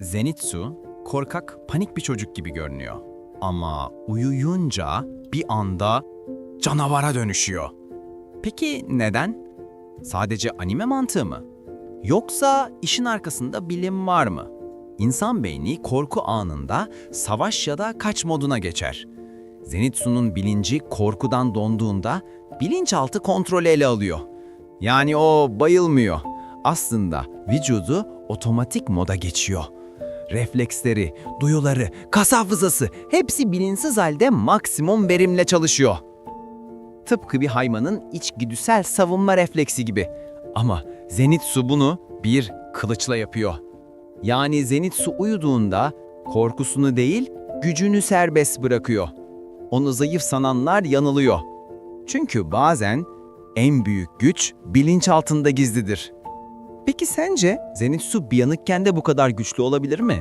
Zenitsu, korkak, panik bir çocuk gibi görünüyor. Ama uyuyunca bir anda canavara dönüşüyor. Peki neden? Sadece anime mantığı mı? Yoksa işin arkasında bilim var mı? İnsan beyni korku anında savaş ya da kaç moduna geçer. Zenitsu'nun bilinci korkudan donduğunda bilinçaltı kontrolü ele alıyor. Yani o bayılmıyor. Aslında vücudu otomatik moda geçiyor. Refleksleri, duyuları, kas hafızası hepsi bilinçsiz halde maksimum verimle çalışıyor. Tıpkı bir hayvanın içgüdüsel savunma refleksi gibi. Ama Zenitsu bunu bir kılıçla yapıyor. Yani Zenitsu uyuduğunda korkusunu değil, gücünü serbest bırakıyor. Onu zayıf sananlar yanılıyor. Çünkü bazen en büyük güç bilinç altında gizlidir. Peki sence Zenitsu bir yanıkken de bu kadar güçlü olabilir mi?